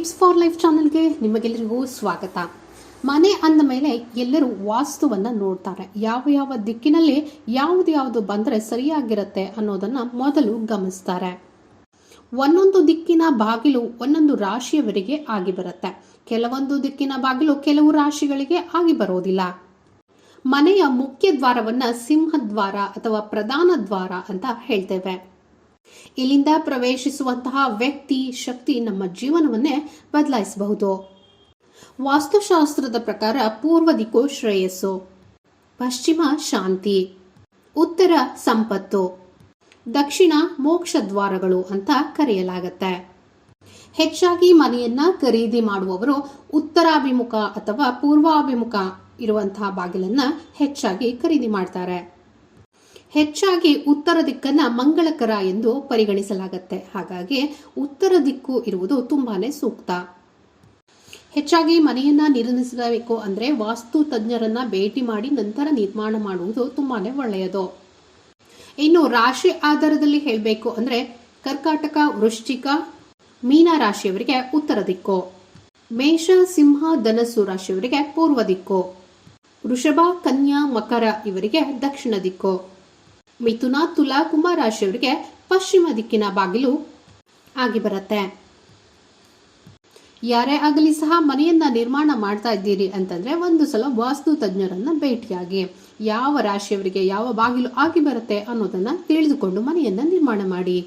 Tips for life ಚಾನಲ್ಗೆ ನಿಮಗೆಲ್ಲರಿಗೂ ಸ್ವಾಗತ. ಮನೆ ಅಂದ ಮೇಲೆ ಎಲ್ಲರೂ ವಾಸ್ತುವನ್ನ ನೋಡ್ತಾರೆ. ಯಾವ ಯಾವ ದಿಕ್ಕಿನಲ್ಲಿ ಯಾವುದು ಯಾವುದು ಬಂದರೆ ಸರಿಯಾಗಿರುತ್ತೆ ಅನ್ನೋದನ್ನ ಮೊದಲು ಗಮನಿಸ್ತಾರೆ. ಒಂದೊಂದು ದಿಕ್ಕಿನ ಬಾಗಿಲು ಒಂದೊಂದು ರಾಶಿಯವರಿಗೆ ಆಗಿ ಬರುತ್ತೆ. ಕೆಲವೊಂದು ದಿಕ್ಕಿನ ಬಾಗಿಲು ಕೆಲವು ರಾಶಿಗಳಿಗೆ ಆಗಿ ಬರೋದಿಲ್ಲ. ಮನೆಯ ಮುಖ್ಯ ದ್ವಾರವನ್ನ ಸಿಂಹದ್ವಾರ ಅಥವಾ ಪ್ರಧಾನ ದ್ವಾರ ಅಂತ ಹೇಳ್ತೇವೆ. ಇಲ್ಲಿಂದ ಪ್ರವೇಶಿಸುವಂತಹ ವ್ಯಕ್ತಿ ಶಕ್ತಿ ನಮ್ಮ ಜೀವನವನ್ನೇ ಬದಲಾಯಿಸಬಹುದು. ವಾಸ್ತುಶಾಸ್ತ್ರದ ಪ್ರಕಾರ ಪೂರ್ವ ದಿಕ್ಕು ಶ್ರೇಯಸ್ಸು, ಪಶ್ಚಿಮ ಶಾಂತಿ, ಉತ್ತರ ಸಂಪತ್ತು, ದಕ್ಷಿಣ ಮೋಕ್ಷ ದ್ವಾರಗಳು ಅಂತ ಕರೆಯಲಾಗತ್ತೆ. ಹೆಚ್ಚಾಗಿ ಮನೆಯನ್ನ ಖರೀದಿ ಮಾಡುವವರು ಉತ್ತರಾಭಿಮುಖ ಅಥವಾ ಪೂರ್ವಾಭಿಮುಖ ಇರುವಂತಹ ಬಾಗಿಲನ್ನ ಹೆಚ್ಚಾಗಿ ಖರೀದಿ ಮಾಡ್ತಾರೆ. ಹೆಚ್ಚಾಗಿ ಉತ್ತರ ದಿಕ್ಕನ್ನ ಮಂಗಳಕರ ಎಂದು ಪರಿಗಣಿಸಲಾಗುತ್ತೆ. ಹಾಗಾಗಿ ಉತ್ತರ ದಿಕ್ಕು ಇರುವುದು ತುಂಬಾನೇ ಸೂಕ್ತ. ಹೆಚ್ಚಾಗಿ ಮನೆಯನ್ನ ನಿರ್ಮಿಸಬೇಕು ಅಂದ್ರೆ ವಾಸ್ತು ತಜ್ಞರನ್ನ ಭೇಟಿ ಮಾಡಿ ನಂತರ ನಿರ್ಮಾಣ ಮಾಡುವುದು ತುಂಬಾನೇ ಒಳ್ಳೆಯದು. ಇನ್ನು ರಾಶಿ ಆಧಾರದಲ್ಲಿ ಹೇಳಬೇಕು ಅಂದ್ರೆ ಕರ್ಕಾಟಕ, ವೃಶ್ಚಿಕ, ಮೀನ ರಾಶಿಯವರಿಗೆ ಉತ್ತರ ದಿಕ್ಕು. ಮೇಷ, ಸಿಂಹ, ಧನಸ್ಸು ರಾಶಿಯವರಿಗೆ ಪೂರ್ವ ದಿಕ್ಕು. ವೃಷಭ, ಕನ್ಯಾ, ಮಕರ ಇವರಿಗೆ ದಕ್ಷಿಣ ದಿಕ್ಕು. ಮಿಥುನ ತುಲಾ ಕುಂಭ ರಾಶಿಯವರಿಗೆ ಪಶ್ಚಿಮ ದಿಕ್ಕಿನ ಬಾಗಿಲು ಆಗಿ ಬರುತ್ತೆ. ಯಾರೇ ಆಗಲಿ ಸಹ ಮನೆಯನ್ನ ನಿರ್ಮಾಣ ಮಾಡ್ತಾ ಇದ್ದೀರಿ ಅಂತಂದ್ರೆ ಒಂದು ಸಲ ವಾಸ್ತು ತಜ್ಞರನ್ನ ಭೇಟಿಯಾಗಿ ಯಾವ ರಾಶಿಯವರಿಗೆ ಯಾವ ಬಾಗಿಲು ಆಗಿ ಬರುತ್ತೆ ಅನ್ನೋದನ್ನ ತಿಳಿದುಕೊಂಡು ಮನೆಯನ್ನ ನಿರ್ಮಾಣ ಮಾಡಿ.